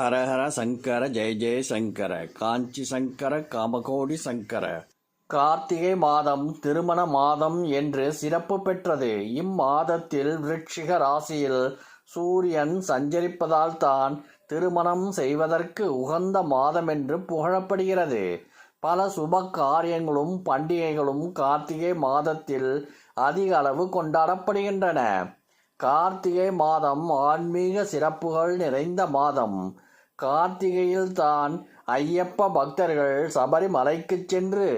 ஹரஹர சங்கர ஜெய ஜெய சங்கர காஞ்சி சங்கர காமகோடி சங்கர. கார்த்திகை மாதம் திருமண மாதம் என்று சிறப்பு பெற்றது. இம்மாதத்தில் விருட்சிக ராசியில் சூரியன் சஞ்சரிப்பதால் தான் திருமணம் செய்வதற்கு உகந்த மாதம் என்று புகழப்படுகிறது. பல சுப காரியங்களும் பண்டிகைகளும் கார்த்திகை மாதத்தில் அதிக அளவு கொண்டாடப்படுகின்றன. கார்த்திகை மாதம் ஆன்மீக சிறப்புகள் நிறைந்த மாதம். கார்த்திகையில் தான் ஐயப்ப பக்தர்கள் சபரிமலைக்கு சென்று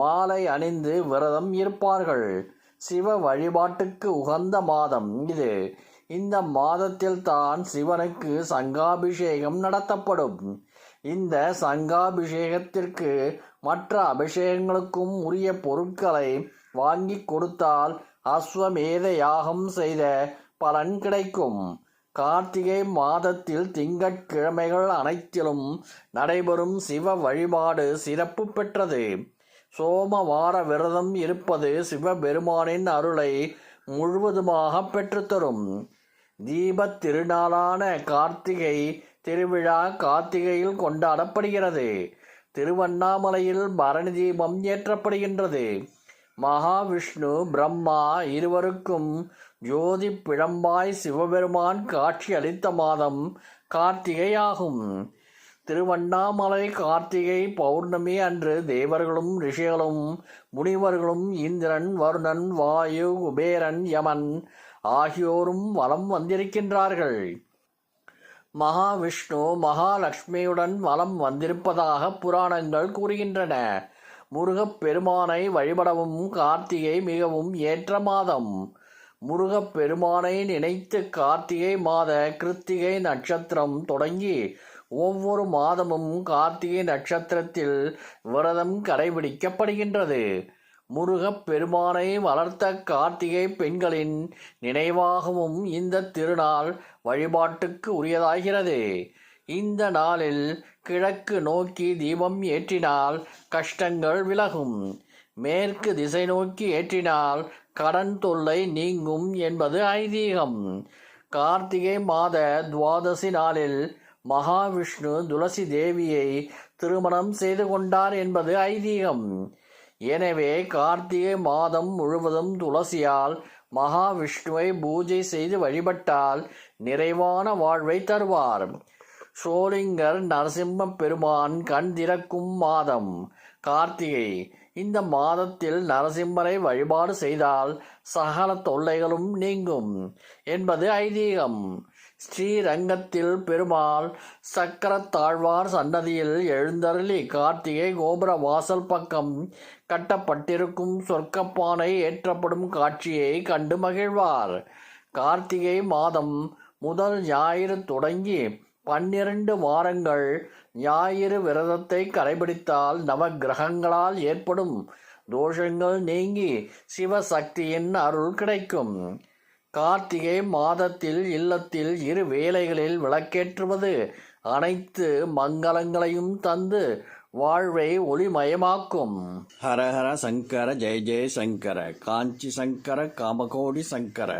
மாலை அணிந்து விரதம் இருப்பார்கள். சிவ வழிபாட்டுக்கு உகந்த மாதம் இது. இந்த மாதத்தில் தான் சிவனுக்கு சங்காபிஷேகம் நடத்தப்படும். இந்த சங்காபிஷேகத்திற்கு மற்ற அபிஷேகங்களுக்கும் உரிய பொருட்களை வாங்கி கொடுத்தால் அஸ்வமேத யாகம் செய்த பலன் கிடைக்கும். கார்த்திகை மாதத்தில் திங்கட்கிழமைகள் அனைத்திலும் நடைபெறும் சிவ வழிபாடு சிறப்பு பெற்றது. சோமவார விரதம் இருப்பது சிவபெருமானின் அருளை முழுவதுமாக பெற்றுத்தரும் தீபத் திருநாளான கார்த்திகை திருவிழா கார்த்திகையில் கொண்டாடப்படுகிறது. திருவண்ணாமலையில் பரணி தீபம் ஏற்றப்படுகின்றது. மகாவிஷ்ணு பிரம்மா இருவருக்கும் ஜோதி பிழம்பாய் சிவபெருமான் காட்சி அளித்த மாதம் கார்த்திகை ஆகும் திருவண்ணாமலை கார்த்திகை பௌர்ணமி அன்று தேவர்களும் ரிஷிகளும் முனிவர்களும் இந்திரன் வருணன் வாயு குபேரன் யமன் ஆகியோரும் வலம் வந்திருக்கின்றார்கள். மகாவிஷ்ணு மகாலட்சுமியுடன் வலம் வந்திருப்பதாக புராணங்கள் கூறுகின்றன. முருகப் பெருமானை வழிபடவும் கார்த்திகை மிகவும் ஏற்ற மாதம். முருகப் பெருமானை நினைத்து கார்த்திகை மாத கிருத்திகை நட்சத்திரம் தொடங்கி ஒவ்வொரு மாதமும் கார்த்திகை நட்சத்திரத்தில் விரதம் கடைபிடிக்கப்படுகின்றது. முருகப்பெருமானை வளர்த்த கார்த்திகை பெண்களின் நினைவாகவும் இந்த திருநாள் வழிபாட்டுக்கு உரியதாகிறது. இந்த நாளில் கிழக்கு நோக்கி தீபம் ஏற்றினால் கஷ்டங்கள் விலகும். மேற்கு திசை நோக்கி ஏற்றினால் கடன் தொல்லை நீங்கும் என்பது ஐதீகம். கார்த்திகை மாத துவாதசி நாளில் மகாவிஷ்ணு துளசி தேவியை திருமணம் செய்து கொண்டார் என்பது ஐதீகம். எனவே கார்த்திகை மாதம் முழுவதும் துளசியால் மகாவிஷ்ணுவை பூஜை செய்து வழிபட்டால் நிறைவான வாழ்வை தருவார். சோளிங்கர் நரசிம்ம பெருமான் கண் திறக்கும் மாதம். கார்த்திகை இந்த மாதத்தில் நரசிம்மரை வழிபாடு செய்தால் சகல தொல்லைகளும் நீங்கும் என்பது ஐதீகம். ஸ்ரீரங்கத்தில் பெருமாள் சக்கரத்தாழ்வார் சன்னதியில் எழுந்தருளி கார்த்திகை கோபுர வாசல் பக்கம் கட்டப்பட்டிருக்கும் சொர்க்கப்பானை ஏற்றப்படும் காட்சியை கண்டு மகிழ்வார். கார்த்திகை மாதம் முதல் ஞாயிறு தொடங்கி பன்னிரண்டு வாரங்கள் ஞாயிறு விரதத்தை கடைபிடித்தால் நவ கிரகங்களால் ஏற்படும் தோஷங்கள் நீங்கி சிவசக்தியின் அருள் கிடைக்கும். கார்த்திகை மாதத்தில் இல்லத்தில் இரு வேலைகளில் விளக்கேற்றுவது அனைத்து மங்களங்களையும் தந்து வாழ்வை ஒளிமயமாக்கும். ஹரஹர சங்கர ஜெய ஜெய சங்கர காஞ்சி சங்கர காமகோடி சங்கர.